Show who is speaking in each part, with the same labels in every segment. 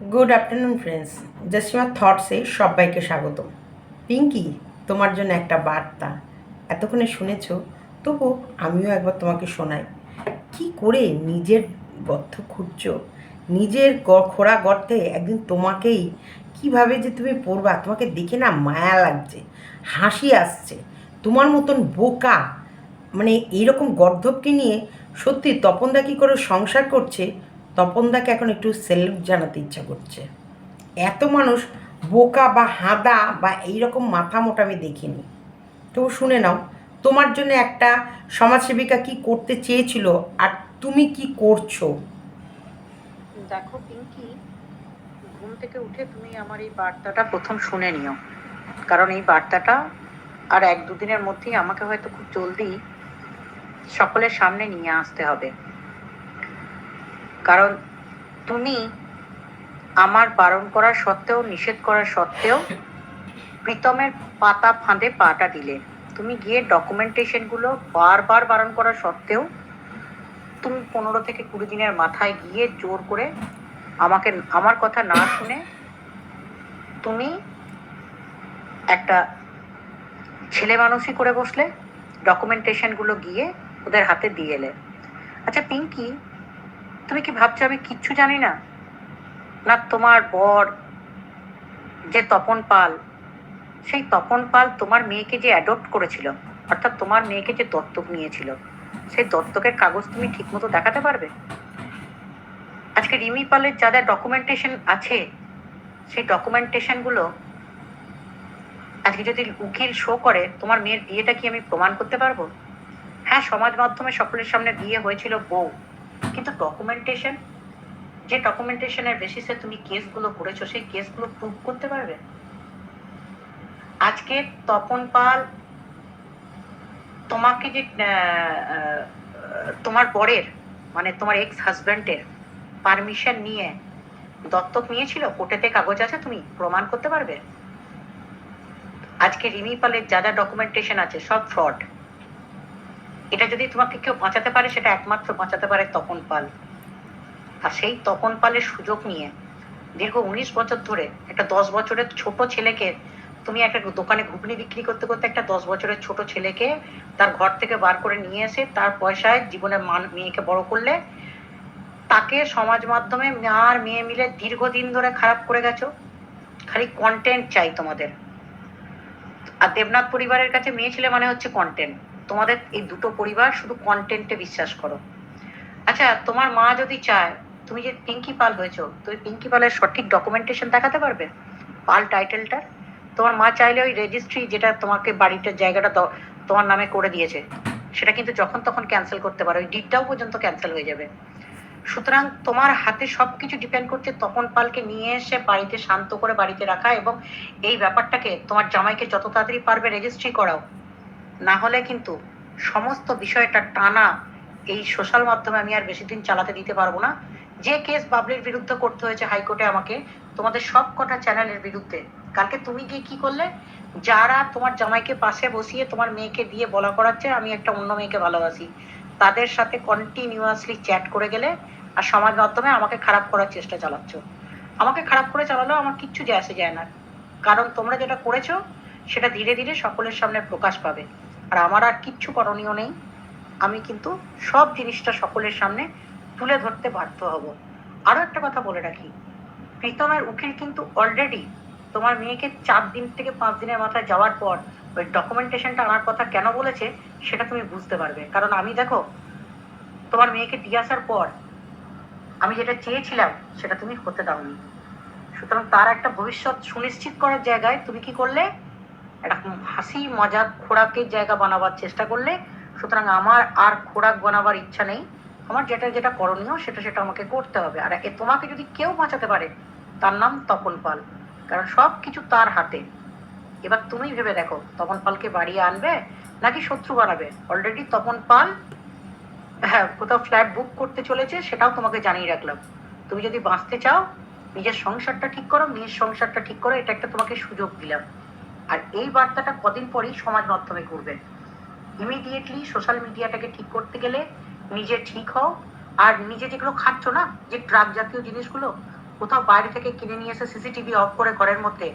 Speaker 1: Good afternoon friends Jasima থটসে সবাইকে স্বাগত পিঙ্কি, তোমার জন্য একটা বার্তা। এতক্ষণে শুনেছো তবু আমিও একবার তোমাকে শোনাই। কি করে নিজের গর্ত খুঁজছো? নিজের খোড়া গর্তে একদিন তোমাকেই কীভাবে যে তুমি পড়বা, তোমাকে দেখে না মায়া লাগছে, হাসি আসছে। তোমার মতন বোকা মানে এইরকম গর্ধবকে নিয়ে সত্যি তপনদা কী করে সংসার করছে তপনদাকে এখন একটু সেলফ জানাতে ইচ্ছা করছে। এত মানুষ বোকা বা হাঁদা বা এইরকম মাথা মোটা আমি দেখিনি। তবু শুনে নাও, তোমার জন্য একটা সমাজসেবিকা কি করতে চেয়েছিল আর তুমি কি করছ?
Speaker 2: দেখো পিঙ্কি, ঘুম থেকে উঠে তুমি আমার এই বার্তাটা প্রথম শুনে নিও। কারণ এই বার্তাটা আর এক দুদিনের মধ্যেই আমাকে হয়তো খুব জলদি সকলের সামনে নিয়ে আসতে হবে। কারণ তুমি আমার বারণ করার সত্ত্বেও, নিষেধ করার সত্ত্বেও প্রীতমের পাতা ফাঁদে পাটা দিলে। তুমি গিয়ে ডকুমেন্টেশনগুলো বারবার বারণ করার সত্ত্বেও তুমি পনেরো থেকে কুড়ি দিনের মাথায় গিয়ে জোর করে আমাকে, আমার কথা না শুনে তুমি একটা ছেলে মানুষই করে বসলে ডকুমেন্টেশনগুলো গিয়ে ওদের হাতে দিয়ে এলে। আচ্ছা পিঙ্কি তুমি কি ভাবছ আমি কিচ্ছু জানি না? না তোমার বর, যে তপন পাল, সেই তপন পাল তোমার মেয়েকে যে অ্যাডপ্ট করেছিল, অর্থাৎ তোমার মেয়েকে যে দত্তক নিয়েছিল, সেই দত্তকের কাগজ তুমি ঠিকমতো দেখাতে পারবে? আজকে রিমি পালের যা যা ডকুমেন্টেশন আছে, সেই ডকুমেন্টেশনগুলো আজকে যদি উকিল শো করে, তোমার মেয়ের বিয়েটা কি আমি প্রমাণ করতে পারব? হ্যাঁ সমাজ মাধ্যমে সকলের সামনে বিয়ে হয়েছিল বউ। কিন্তু ডকুমেন্টেশন যে ডকুমেন্টেশনের বেসিসে তুমি কেসগুলো করেছ, সেই কেসগুলো প্রুভ করতে পারবে? আজকে তপন পাল তোমাকে যে তোমার পরের মানে তোমার এক্স হাজব্যান্ডের পারমিশন নিয়ে দত্তক নিয়েছিল, কোর্টেতে কাগজ আছে, তুমি প্রমাণ করতে পারবে? আজকে রিমি পালের যা যা ডকুমেন্টেশন আছে, সব ফ্রড এটা যদি তোমাকে কেউ বাঁচাতে পারে, সেটা একমাত্র বাঁচাতে পারে তপন পাল। আর সেই তপন পালের সুযোগ নিয়ে দীর্ঘ উনিশ বছর ধরে একটা দশ বছরের ছোট ছেলেকে তুমি একটা দোকানে ঘুগনি বিক্রি করতে করতে একটা দশ বছরের ছোট ছেলেকে তার ঘর থেকে বার করে নিয়ে এসে তার পয়সায় জীবনের মান মেয়েকে বড় করলে, তাকে সমাজ মাধ্যমে আর মেয়ে মিলে দীর্ঘদিন ধরে খারাপ করে গেছো। খালি কন্টেন্ট চাই তোমাদের। আর দেবনাথ পরিবারের কাছে মেয়ে ছেলে মানে হচ্ছে কন্টেন্ট তোমাদের এই দুটো পরিবার শুধু কন্টেন্টে বিশ্বাস করো। আচ্ছা তোমার মা যদি চায়, তুমি যে পিঙ্কি পাল হয়েছো, তুমি পিঙ্কি পালের সঠিক ডকুমেন্টেশন দেখাতে পারবে? পাল টাইটেলটা তোমার মা চাইলে ওই রেজিস্ট্রি যেটা তোমাকে বাড়িটার জায়গাটা তোমার নামে করে দিয়েছে, সেটা কিন্তু যখন তখন ক্যান্সেল করতে পারো। ওই ডিটটাও পর্যন্ত ক্যান্সেল হয়ে যাবে। সুতরাং তোমার হাতে সবকিছু ডিপেন্ড করছে তপন পালকে নিয়ে এসে বাড়িতে শান্ত করে বাড়িতে রাখা এবং এই ব্যাপারটাকে তোমার জামাইকে যত তাড়াতাড়ি পারবে রেজিস্ট্রি করাও। না হলে কিন্তু সমস্ত বিষয়টা টানা এই সোশ্যাল মাধ্যমে আমি আর বেশি দিন চালাতে দিতে পারব না। যে কেস বাবলির বিরুদ্ধে করতে হয়েছে হাইকোর্টে আমাকে, তোমাদের সব কটা চ্যানেলের বিরুদ্ধে। কালকে তুমি গিয়ে কি করলে? যারা তোমার জামাইকে পাশে বসিয়ে তোমার মেয়েকে দিয়ে বলা করাচ্ছে, আমি একটা অন্য মেয়েকে ভালোবাসি। তাদের সাথে কন্টিনিউয়াসলি চ্যাট করে গেলে আর সমাজ মাধ্যমে আমাকে খারাপ করার চেষ্টা চালাচ্ছ। আমাকে খারাপ করে চালালেও আমার কিচ্ছু যায় আসে যায় না। কারণ তোমরা যেটা করেছ, সেটা ধীরে ধীরে সকলের সামনে প্রকাশ পাবে। আর আমার আর কিচ্ছু করণীয় নেই। আমি কিন্তু সব জিনিসটা সকলের সামনে তুলে ধরতে বাধ্য হব। আরও একটা কথা বলে রাখি প্রীতমের উকিল কিন্তু অলরেডি তোমার মেয়েকে চার দিন থেকে পাঁচ দিনের মাথায় যাওয়ার পর ওই ডকুমেন্টেশনটা আনার কথা কেন বলেছে সেটা তুমি বুঝতে পারবে। কারণ আমি দেখো, তোমার মেয়েকে দিয়ে আসার পর আমি যেটা চেয়েছিলাম সেটা তুমি হতে দাওনি। সুতরাং তার একটা ভবিষ্যৎ সুনিশ্চিত করার জায়গায় তুমি কি করলে? একটা হাসি মজাক খোরাকের জায়গা বানাবার চেষ্টা করলে, সুতরাং আমার আর খোরাক বানাবার ইচ্ছা নেই। আমার যেটা যেটা করণীয় সেটা সেটা আমাকে করতে হবে। আর তোমাকে যদি কেউ বাঁচাতে পারে, তার নাম তপন পাল। কারণ সব কিছু তার হাতে। এবার তুমি ভেবে দেখো, তপন পালকে বাড়িয়ে আনবে নাকি শত্রু বানাবে? অলরেডি তপন পাল হ্যাঁ কোথাও ফ্ল্যাট বুক করতে চলেছে, সেটাও তোমাকে জানিয়ে রাখলাম। তুমি যদি বাঁচতে চাও, নিজের সংসারটা ঠিক করো নিজের সংসারটা ঠিক করো, এটা একটা তোমাকে সুযোগ দিলাম। আর এই বার্তাটা কদিন পরেই সমাজ মাধ্যমে করবে ইমিডিয়েটলি সোশ্যাল মিডিয়াটাকে ঠিক করতে গেলে নিজে ঠিক হও, আর নিজে যেগুলো খাচ্ছ না, যে ড্রাগ জাতীয় জিনিসগুলো, কোথাও বাইরে থেকে কিনে নিয়ে এসে সিসিটিভি অফ করে ঘরের মধ্যে,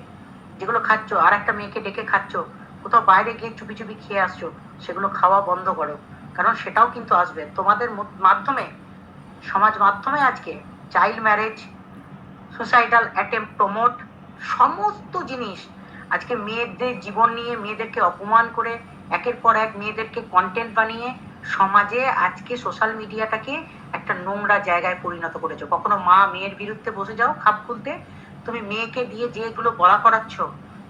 Speaker 2: যেগুলো খাচ্ছ, আর একটা মেয়েকে ডেকে খাচ্ছ, কোথাও বাইরে গিয়ে চুপি চুপি খেয়ে আসছো, সেগুলো খাওয়া বন্ধ করো। কারণ সেটাও কিন্তু আসবে। তোমাদের মাধ্যমে, সমাজ মাধ্যমে আজকে child marriage suicidal attempt promote সমস্ত জিনিস আজকে মেয়েদের জীবন নিয়ে, মেয়েদেরকে অপমান করে, একের পর এক মেয়েদেরকে কন্টেন্ট বানিয়ে সমাজে আজকে সোশ্যাল মিডিয়াটাকে একটা নোংরা জায়গায় পরিণত করেছ। কখনো মা মেয়ের বিরুদ্ধে বসে যাও, খাপ খুলতে, তুমি মেয়েকে দিয়ে যেগুলো বলা করাচ্ছ,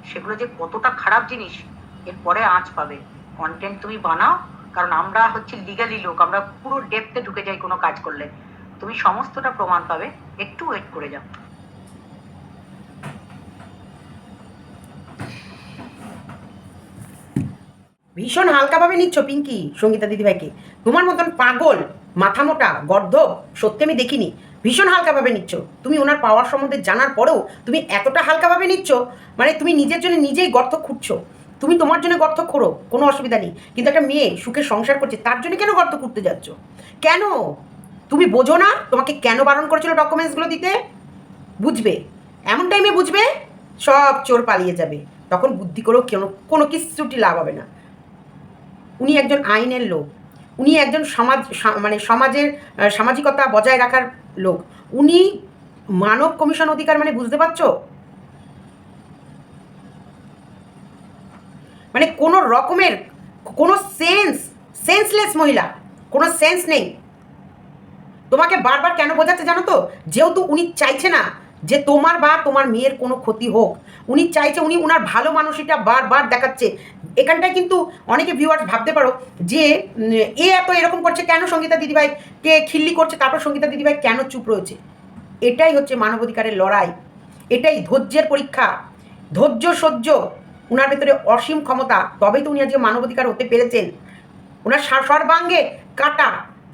Speaker 2: সেগুলো যে কতটা খারাপ জিনিস এরপরে আঁচ পাবে। কন্টেন্ট তুমি বানাও, কারণ আমরা হচ্ছে লিগালি লোক, আমরা পুরো ডেপতে ঢুকে যাই কোনো কাজ করলে। তুমি সমস্তটা প্রমাণ পাবে, একটু ওয়েট করে যাও।
Speaker 1: ভীষণ হালকাভাবে নিচ্ছ, পিঙ্কি, সঙ্গীতা দিদিভাইকে। তোমার মতন পাগল মাথা মোটা গর্ধব, সত্যি আমি দেখিনি। ভীষণ হালকাভাবে নিচ্ছ। তুমি ওনার পাওয়ার সম্বন্ধে জানার পরেও তুমি এতটা হালকাভাবে নিচ্ছ মানে তুমি নিজের জন্য নিজেই গর্ত খুঁড়ছো। তুমি তোমার জন্য গর্ত খোঁড়ো, কোনো অসুবিধা নেই। কিন্তু একটা মেয়ে সুখে সংসার করছে, তার জন্য কেন গর্ত খুঁড়তে যাচ্ছ? কেন? তুমি বোঝো না তোমাকে কেন বারণ করেছিল ডকুমেন্টসগুলো দিতে? বুঝবে? এমন টাইমে বুঝবে, সব চোর পালিয়ে যাবে। তখন বুদ্ধি করেও কেন, কোনো কিছুটি লাভ হবে না। উনি একজন আইনের লোক। উনি একজন সমাজ মানে সমাজের সামাজিকতা বজায় রাখার লোক। উনি মানব কমিশন অধিকার মানে বুঝতে পারছ? মানে কোনো রকমের, কোনো সেন্স, সেন্সলেস মহিলা, কোনো সেন্স নেই। তোমাকে বারবার কেন বোঝাচ্ছে জানো তো? যেহেতু উনি চাইছে না যে তোমার বা তোমার মেয়ের কোনো ক্ষতি হোক, উনি চাইছে উনি উনার ভালো মানুষটা বারবার দেখাচ্ছে। এখানটায় কিন্তু অনেকে ভিউয়ার্স ভাবতে পারো যে এ এত এরকম করছে কেন সঙ্গীতা দিদিভাই? কে খিল্লি করছে? তারপর সঙ্গীতা দিদিভাই কেন চুপ রয়েছে? এটাই হচ্ছে মানবাধিকারের লড়াই। এটাই ধৈর্যের পরীক্ষা। ধৈর্য, সহ্য, উনার ভেতরে অসীম ক্ষমতা। তবেই তো উনি আজকে মানবাধিকার হতে পেরেছেন। ওনার সর্বাঙ্গে কাটা।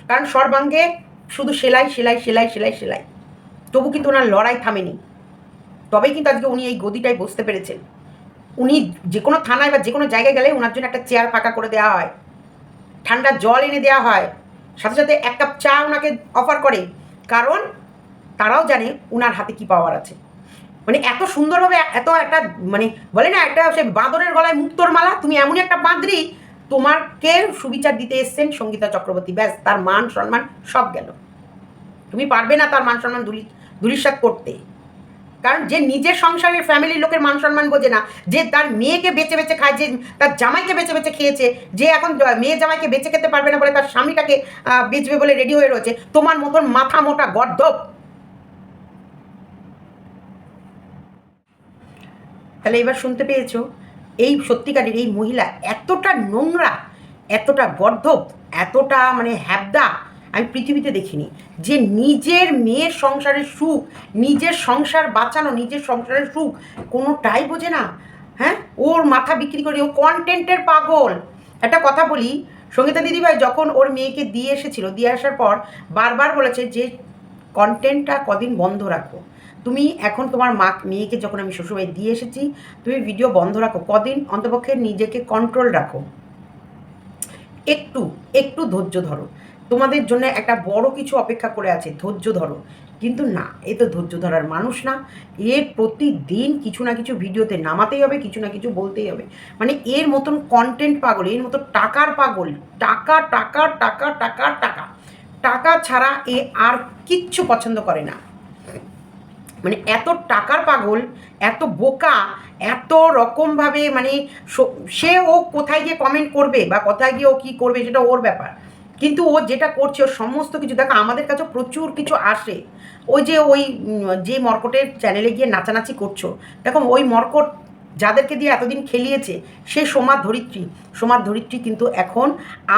Speaker 1: কারণ সর্বাঙ্গে শুধু সেলাই সেলাই সেলাই সেলাই সেলাই। তবু কিন্তু ওনার লড়াই থামেনি। তবেই কিন্তু আজকে উনি এই গদিটায় বসতে পেরেছেন। উনি যে কোনো থানায় বা যে কোনো জায়গায় গেলে ওনার জন্য একটা চেয়ার ফাঁকা করে দেওয়া হয়। ঠান্ডা জল এনে দেওয়া হয়। সাথে সাথে এক কাপ চা ওনাকে অফার করে। কারণ তারাও জানে ওনার হাতে কি পাওয়ার আছে। মানে এত সুন্দরভাবে এত একটা মানে বলে না, একটা সে বাঁদরের গলায় মুক্তোর মালা, তুমি এমনই একটা বাঁদরি তোমাকে সুবিচার দিতে এসছেন? সঙ্গীতা চক্রবর্তী। ব্যাস, তার মান, সম্মান সব গেল। তুমি পারবে না তার মান সম্মান ধুলি ধুলিসাৎ করতে। কারণ যে নিজের সংসারের ফ্যামিলির লোকের মান সম্মান বোঝে না, যে তার মেয়েকে বেঁচে বেঁচে খায়, যে তার জামাইকে বেঁচে বেঁচে খেয়েছে, যে এখন মেয়ে জামাইকে বেঁচে খেতে পারবে না বলে তার স্বামীটাকে বেচবে বলে রেডি হয়ে রয়েছে, তোমার মতন মাথা মোটা গর্দব তাহলে এবার শুনতে পেয়েছ, এই সত্যিকারের এই মহিলা এতটা নোংরা, এতটা গর্ধব এতটা মানে হ্যাবদা আমি পৃথিবীতে দেখিনি। যে নিজের মেয়ের সংসারের সুখ, নিজের সংসার বাঁচানো, নিজের সংসারের সুখ, কোনোটাই বোঝে না। হ্যাঁ? ওর মাথা বিক্রি করে, ও কন্টেন্টের পাগল। একটা কথা বলি, সঙ্গীতা দিদিভাই যখন ওর মেয়েকে দিয়ে এসেছিল, দিয়ে আসার পর বারবার বলেছে যে কন্টেন্টটা কদিন বন্ধ রাখো। তুমি এখন তোমার মা, মেয়েকে যখন আমি শ্বশুরবাড়ি দিয়ে এসেছি, তুমি ভিডিও বন্ধ রাখো। কদিন অন্তপক্ষে নিজেকে কন্ট্রোল রাখো। একটু একটু ধৈর্য ধরো। তোমাদের জন্য একটা বড় কিছু অপেক্ষা করে আছে, ধৈর্য ধরো। কিন্তু না, এ তো ধৈর্য ধরার মানুষ না। এ প্রতিদিন কিছু না কিছু ভিডিওতে নামাতেই হবে, কিছু না কিছু বলতেই হবে। মানে এর মতন কন্টেন্ট পাগল, এর মতো টাকার পাগল, টাকা টাকা টাকা টাকা টাকা টাকা ছাড়া এ আর কিচ্ছু পছন্দ করে না। মানে এত টাকার পাগল, এত বোকা, এত রকমভাবে মানে সে ও কোথায় গিয়ে কমেন্ট করবে বা কোথায় গিয়ে ও কী করবে সেটা ওর ব্যাপার। কিন্তু ও যেটা করছে, ওর সমস্ত কিছু, দেখো আমাদের কাছে প্রচুর কিছু আসে। ওই যে ওই যে মর্কটের চ্যানেলে গিয়ে নাচানাচি করছ, দেখো ওই মর্কট যাদেরকে দিয়ে এতদিন খেলিয়েছে, সে সোমার ধরিত্রী। সোমার ধরিত্রী কিন্তু এখন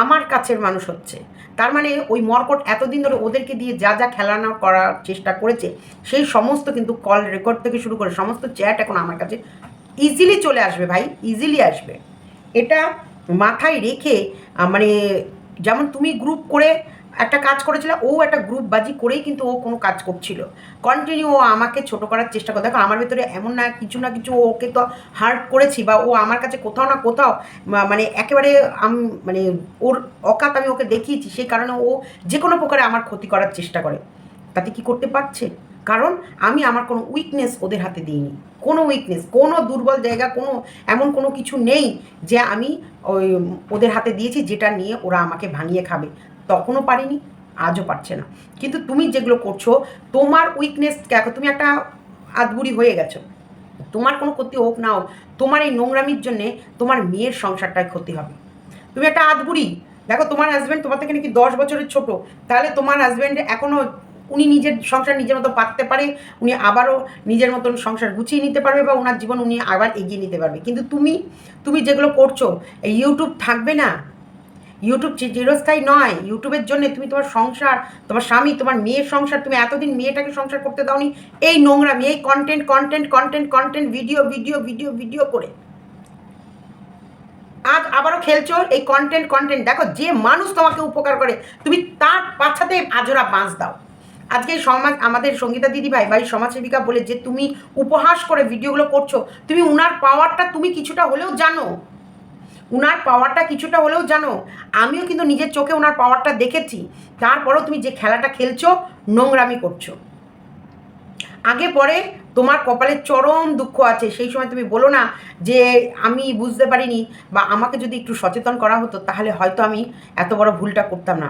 Speaker 1: আমার কাছের মানুষ হচ্ছে। তার মানে ওই মর্কট এতদিন ধরে ওদেরকে দিয়ে যা যা খেলানো করার চেষ্টা করেছে, সেই সমস্ত কিন্তু কল রেকর্ড থেকে শুরু করে সমস্ত চ্যাট এখন আমার কাছে ইজিলি চলে আসবে ভাই ইজিলি আসবে। এটা মাথায় রেখে মানে যেমন তুমি গ্রুপ করে একটা কাজ করেছিল, ও একটা গ্রুপ বাজি করেই কিন্তু ও কোনো কাজ করছিল। কন্টিনিউ ও আমাকে ছোট করার চেষ্টা করে। দেখো, আমার ভিতরে এমন না কিছু না কিছু ওকে তো হার্ট করেছি বা ও আমার কাছে কোথাও না কোথাও মানে একেবারে আম মানে ওর অকাত আমি ওকে দেখিয়েছি, সেই কারণে ও যে কোনো প্রকারে আমার ক্ষতি করার চেষ্টা করে। তাতে কি করতে পারছে? কারণ আমি আমার কোনো উইকনেস ওদের হাতে দিইনি। কোনো উইকনেস কোনো দুর্বল জায়গা, কোনো এমন কোনো কিছু নেই যে আমি ওই ওদের হাতে দিয়েছি যেটা নিয়ে ওরা আমাকে ভাঙিয়ে খাবে। তখনও পারিনি, আজও পারছে না। কিন্তু তুমি যেগুলো করছ, তোমার উইকনেস দেখো, তুমি একটা আদবুড়ি হয়ে গেছো। তোমার কোনো ক্ষতি হোক না হোক, তোমার এই নোংরামির জন্যে তোমার মেয়ের সংসারটায় ক্ষতি হবে। তুমি একটা আদবুড়ি দেখো, তোমার হাজব্যান্ড তোমার থেকে নাকি দশ বছরের ছোট। তাহলে তোমার হাজব্যান্ড এখনও উনি নিজের সংসার নিজের মতো পাততে পারে, উনি আবারও নিজের মতন সংসার গুছিয়ে নিতে পারবে বা ওনার জীবন উনি আবার এগিয়ে নিতে পারবে। কিন্তু তুমি তুমি যেগুলো করছ, এই ইউটিউব থাকবে না। ইউটিউব চিরস্থায়ী নয়। ইউটিউবের জন্য তুমি তোমার সংসার, তোমার স্বামী, তোমার মেয়ের সংসার, তুমি এতদিন মেয়েটাকে সংসার করতে দাওনি, এই নোংরামি এই content content content content video video video video করে। আজ আবারও খেলছো এই কন্টেন্ট কন্টেন্ট দেখো, যে মানুষ তোমাকে উপকার করে, তুমি তার পাছাতে আজরা বাঁশ দাও। আজকে সমাজ, আমাদের সঙ্গীতা দিদি ভাই এই সমাজসেবিকা বলে যে তুমি উপহাস করে ভিডিওগুলো করছ, তুমি উনার পাওয়ারটা তুমি কিছুটা হলেও জানো। উনার পাওয়ারটা কিছুটা হলেও জানো। আমিও কিন্তু নিজের চোখে ওনার পাওয়ারটা দেখেছি। তারপরও তুমি যে খেলাটা খেলছো, নোংরামি করছ। আগে পরে তোমার কপালে চরম দুঃখ আছে, সেই সময় তুমি বলো না যে আমি বুঝতে পারিনি বা আমাকে যদি একটু সচেতন করা হতো, তাহলে হয়তো আমি এত বড় ভুলটা করতাম না।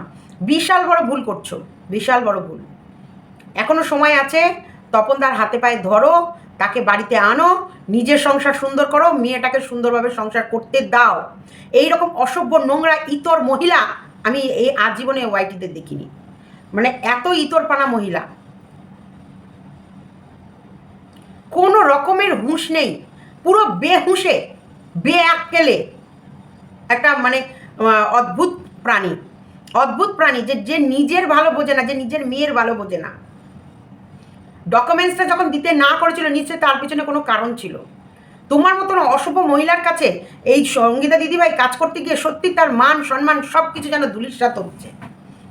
Speaker 1: বিশাল বড় ভুল করছ, বিশাল বড় ভুল। এখনও সময় আছে, তপনদার হাতে পায়ে ধরো, তাকে বাড়িতে আনো, নিজের সংসার সুন্দর করো, মেয়েটাকে সুন্দরভাবে সংসার করতে দাও। এই রকম অসভ্য নোংরা ইতর মহিলা আমি এই আজীবনে ওয়াইটিতে দেখিনি। মানে এত ইতরপানা মহিলা। কোনো রকমের হুঁশ নেই। পুরো বেহুঁশে, বেআক্কেলে একটা মানে অদ্ভুত প্রাণী। অদ্ভুত প্রাণী যে যে নিজের ভালো বোঝে না, যে নিজের মেয়ের ভালো বোঝে না। ডকুমেন্টসটা যখন দিতে না করেছিল, নিশ্চয়ই তার পিছনে কোনো কারণ ছিল। তোমার মতন অশুভ মহিলার কাছে এই সঙ্গীতা দিদিভাই কাজ করতে গিয়ে সত্যি তার মান, সম্মান সব কিছু যেন ধুলিসাত হচ্ছে।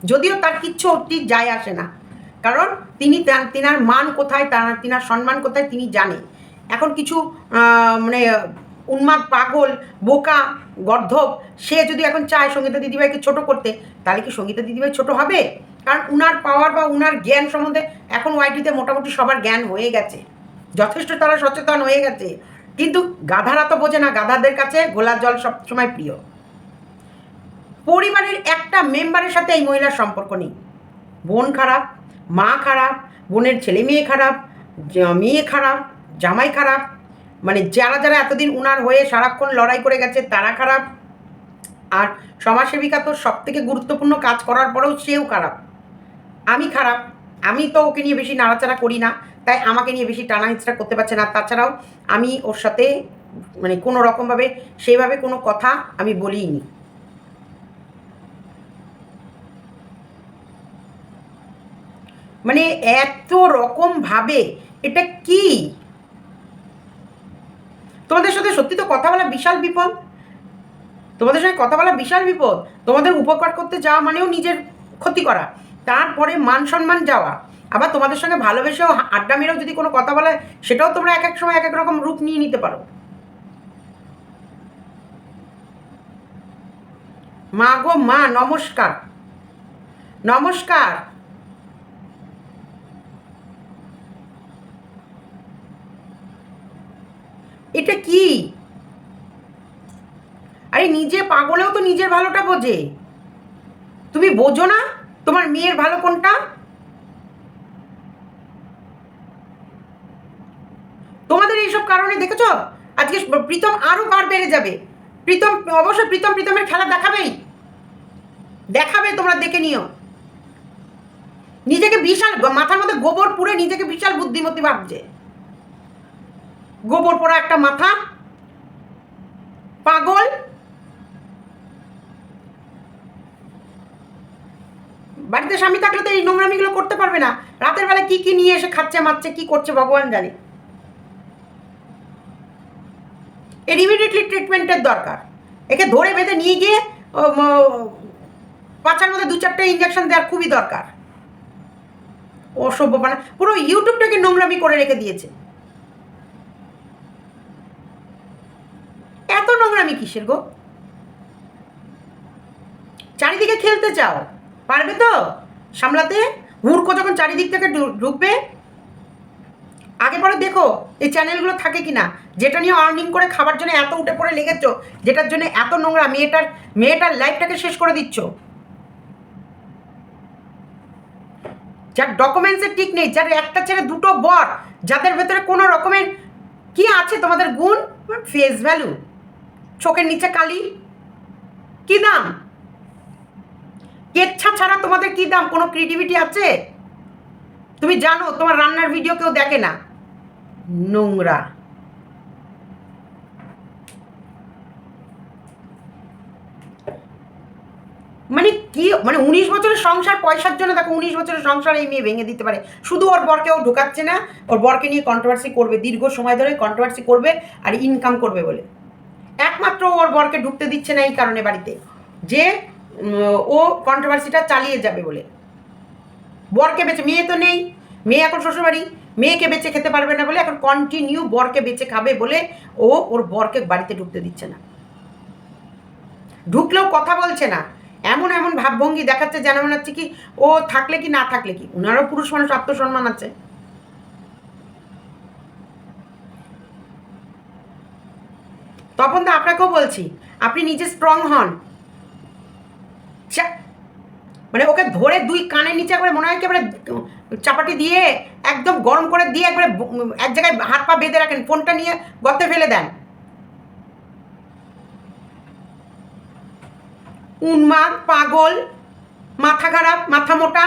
Speaker 1: যদিও তার কিচ্ছু অতি যায় আসে না। কারণ তিনি তিনার মান কোথায়, তার, তিনার সম্মান কোথায় তিনি জানে এখন কিছু মানে উন্মাদ, পাগল, বোকা, গর্ধব, সে যদি এখন চায় সঙ্গীতা দিদিভাইকে ছোট করতে, তাহলে কি সঙ্গীতা দিদিভাই ছোট হবে? কারণ উনার পাওয়ার বা উনার জ্ঞান সম্বন্ধে এখন ওয়াইটিতে মোটামুটি সবার জ্ঞান হয়ে গেছে। যথেষ্ট তারা সচেতন হয়ে গেছে। কিন্তু গাধারা তো বোঝে না, গাধাদের কাছে গোলাপ জল সবসময় প্রিয়। পরিবারের একটা মেম্বারের সাথে এই মহিলার সম্পর্ক নেই। বোন খারাপ, মা খারাপ, বোনের ছেলে মেয়ে খারাপ মেয়ে খারাপ, জামাই খারাপ মানে যারা যারা এতদিন উনার হয়ে সারাক্ষণ লড়াই করে গেছে, তারা খারাপ। আর সমাজসেবিকা তো সব থেকে গুরুত্বপূর্ণ কাজ করার পরেও সেও খারাপ। আমি খারাপ। আমি তো ওকে নিয়ে বেশি নাড়াচাড়া করি না, তাই আমাকে নিয়ে বেশি টানা হিচড়া করতে পারছে না। তাছাড়াও আমি ওর সাথে মানে কোনো রকমভাবে সেইভাবে কোনো কথা আমি বলিনি মানে এত রকমভাবে এটা কি? তোমাদের সাথে সত্যি তো কথা বলা বিশাল বিপদ। তোমাদের সঙ্গে কথা বলা বিশাল বিপদ। তোমাদের উপকার করতে যাওয়া মানেও নিজের ক্ষতি করা। তারপরে মান সম্মান যাওয়া। আবার তোমাদের সঙ্গে ভালোবেসেও আড্ডা মেরেও যদি কোনো কথা বলে, সেটাও তোমরা এক এক সময় এক এক রকম রূপ নিয়ে নিতে পারো। মা গো মা, নমস্কার। নমস্কার। এটা কি? আরে নিজে পাগলেও তো নিজের ভালোটা বোঝে। তুমি বোঝো না তোমার মেয়ের ভালো কোনটা? তোমাদের এইসব কারণে দেখেছ? আজকে প্রীতম আরও বার বেড়ে যাবে। প্রীতম, অবশ্যই প্রীতম প্রীতমের খেলা দেখাবেই। দেখাবে, তোমরা দেখে নিও। নিজেকে বিশাল, মাথার মধ্যে গোবর পুড়ে নিজেকে বিশাল বুদ্ধিমতী ভাবছে। গোবর পোড়া একটা মাথা, পাগল, বাড়িতে স্বামী থাকলে তো এই নোংরামিগুলো করতে পারবে না। রাতের বেলা কি কি নিয়ে এসে খাচ্ছে, মারছে, কি করছে, ভগবান জানে। এর ইমিডিয়েটলি ট্রিটমেন্টের দরকার। একে ধরে বেঁধে নিয়ে গিয়ে পাছার মধ্যে দু চারটে ইঞ্জেকশন দেওয়ার খুবই দরকার। অসভ্য মানে পুরো ইউটিউবটাকে নোংরামি করে রেখে দিয়েছে। কিসের গো? চারিদিকে খেলতে চাও, পারবে তো? সামলাতে? হুড়কো যখন চারিদিক থেকে ঢুকবে? পরে দেখো, এই চ্যানেলগুলো থাকে কি না যেটা নিয়ে আর্নিং করে খাবার জন্য এত উঠে পড়ে লেগেছো, যেটার জন্য এত নোংরা মেয়েটার মেয়েটার লাইফটাকে শেষ করে দিচ্ছ। যার ডকুমেন্টসের ঠিক নেই, যার একটা ছেড়ে দুটো বর, যাদের ভেতরে কোনো রকমের কি আছে তোমাদের গুণ? ফেস ভ্যালু চোখের নিচে কালি? কি দাম? কেচ্ছা ছাড়া তোমাদের কি দাম? কোনো ক্রিয়েটিভিটি আছে? তুমি জানো, তোমার রান্নার ভিডিও কেউ দেখে না। নোংরা। মানে কি মানে উনিশ বছরের সংসার, পয়সার জন্য দেখো উনিশ বছরের সংসার এই মেয়ে ভেঙে দিতে পারে। শুধু ওর বরকে ও ঢোকাচ্ছে না, ওর বরকে নিয়ে কন্ট্রোভার্সি করবে, দীর্ঘ সময় ধরে কন্ট্রোভার্সি করবে আর ইনকাম করবে বলে। একমাত্র ওর বরকে ঢুকতে দিচ্ছে না এই কারণে বাড়িতে। যে ও কন্ট্রোভার্সিটা চালিয়ে যাবে বলে। বরকে বেঁচে, মেয়ে তো নেই। মেয়ে এখন শ্বশুরবাড়ি। মেয়েকে বেঁচে খেতে পারবে না বলে এখন কন্টিনিউ বরকে বেঁচে খাবে বলে ও ওর বরকে বাড়িতে ঢুকতে দিচ্ছে না। ঢুকলেও কথা বলছে না। এমন এমন ভাবভঙ্গি দেখাচ্ছে যেন মনে হচ্ছে কি, ও থাকলে কি না থাকলে কি? ওনারও পুরুষ মানুষ আত্মসম্মান আছে। তখন তো আপনাকেও বলছি, আপনি নিজে স্ট্রং হন। মানে ওকে ধরে দুই কানের নিচে একবারে মনে হয় কি এবারে চাপাটি দিয়ে একদম গরম করে দিয়ে একবারে এক জায়গায় হাত পা বেঁধে রাখেন, ফোনটা নিয়ে গর্তে ফেলে দেন। উন্মাদ, পাগল, মাথা খারাপ, মাথা মোটা